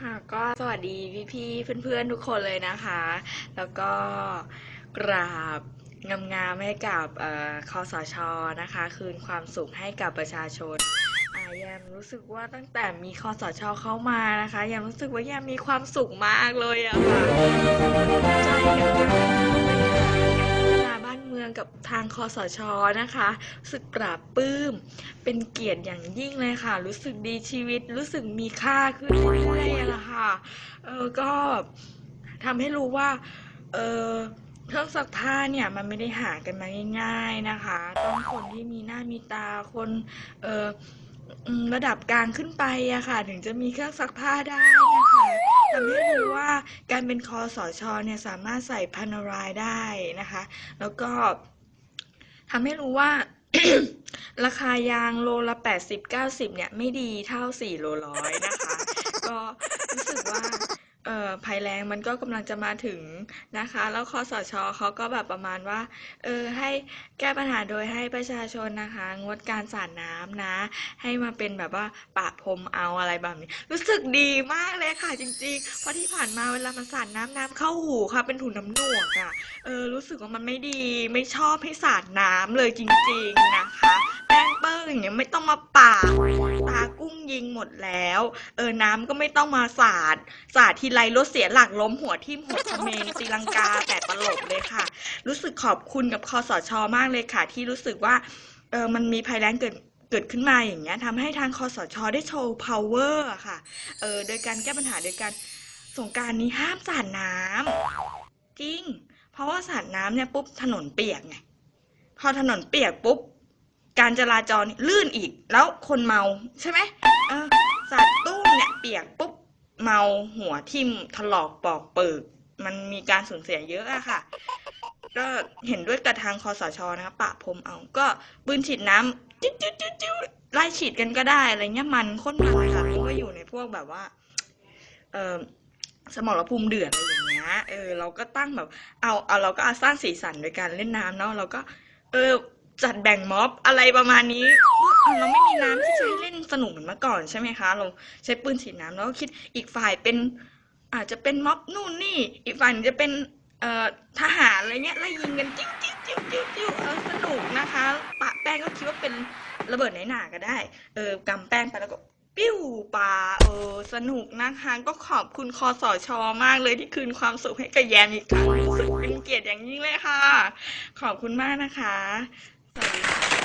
ค่ะก็สวัสดีพี่ๆเพื่อนๆทุกคนเลยนะคะ แล้วก็กราบงามๆให้กับเอ่อคอสชนะคะ คืนความสุขให้กับประชาชนอาแยมรู้สึกว่าตั้งแต่มีคอสชเข้ามานะคะแยมรู้สึกว่าแยมมีความสุขมากเลยอะค่ะใจกับก กับทางคอสชนะคะสึกปราบปลื้ม เป็นเกียรติอย่างยิ่งเลยค่ะ รู้สึกดีชีวิต รู้สึกมีค่าขึ้นเรื่อยๆอะละค่ะ เออก็ทำให้รู้ว่า เออเครื่องซักผ้าเนี่ยมันไม่ได้หากันมาง่าย ๆนะคะ ต้องคนที่มีหน้ามีตาคน เออ อืมระดับกลางขึ้นไปอะค่ะ ถึงจะมีเครื่องซักผ้าได้นะคะทำให้รู้ว่าการเป็นคอสอชเนี่ยสามารถใส่พานารายได้นะคะ แล้วก็ทำให้รู้ว่า ราคายางโลละ 80 90 เนี่ย ไม่ดีเท่า 4 โลร้อยนะคะ ก็รู้สึกว่า เอ่อภัยแร งมันก็กำลังจะมาถึงนะคะ แล้วคอสชเขาก็แบบประมาณว่าเออให้แก้ปัญหาโดยให้ประชาชนนะคะ งดการสาดน้ำนะ ให้มาเป็นแบบว่าปะพรมเอาอะไรแบบนี้ รู้สึกดีมากเลยค่ะจริงๆเพราะที่ผ่านมาเวลามันสาดน้ำน้ำเข้าหูค่ะ เป็นถุงน้ำหนวกอะ่ะเออรู้สึกว่ามันไม่ดีไม่ชอบให้สาดน้ำเลยจริง ๆนะคะแป้งเปิ้งอย่างเงี้ยไม่ต้องมาปาดตา กุ้งยิงหมดแล้ว เออน้ำก็ไม่ต้องมาสาดสาดทีไรรถเสียหลักล้มหัวทิ่มหัวเมงตีลังกาแต่ตลบเลยค่ะ รู้สึกขอบคุณกับคอสชมากเลยค่ะ ที่รู้สึกว่าเออมันมีภัยแล้งเกิดเกิดขึ้นมาอย่างเงี้ยทำให้ทางคอสชได้โชว์ power อะค่ะ เออโดยการแก้ปัญหาโดยการสงการนี้ห้ามสาดน้ำจริง เพราะว่าสาดน้ำเนี่ยปุ๊บถนนเปียกไงพอถนนเปียกปุ๊บ การจราจรลื่นอีก แล้วคนเมาใช่ไหมเออสาดตุ้มเนี่ยเปียกปุ๊บเมาหัวทิ่มถลอกปอกเปิกมันมีการสูญเสียเยอะอะค่ะ ก็เห็นด้วยกับทางคอสชนะคะปะพรมเอา ก็ปืนฉีดน้ำจิ๊ดจิ๊ดจิ๊ดจิ๊ดไล่ฉีดกันก็ได้อะไรเงี้ยมันค้นมันค่ะมันก็อยู่ในพวกแบบว่า เออสมรภูมิเดือดอะไรอย่างเงี้ย เออ เราก็ตั้งแบบ เอาเอาเราก็อาสร้างสีสันโดยการเล่นน้ำเนาะเราก็ เออ จัดแบ่งม็อบอะไรประมาณนี้เอาเราไม่มีน้ำที่ให้เล่นสนุกเหมือนเมื่อก่อนใช่ไหมคะ เราใช้ปืนฉีดน้ำแล้วก็คิดอีกฝ่ายเป็น อาจจะเป็นม็อบนู่นนี่ อีกฝ่ายหนึ่งจะเป็นเอ่อทหารอะไรเงี้ยไล่ยิงกันจิ้วจิ้วจิ้วจิ้วจิ้วเออสนุกนะคะ ปะแป้งก็คิดว่าเป็นระเบิดไหนหนาก็ได้ เออกำแป้งไปแล้วก็ปิ้วปลาเออสนุกนะคะ ก็ขอบคุณคอสชมากเลยที่คืนความสุขให้กับแยมอีกครั้งรู้สึกเป็นเกียรติอย่างยิ่งเลยค่ะ ขอบคุณมากนะคะ Sorry.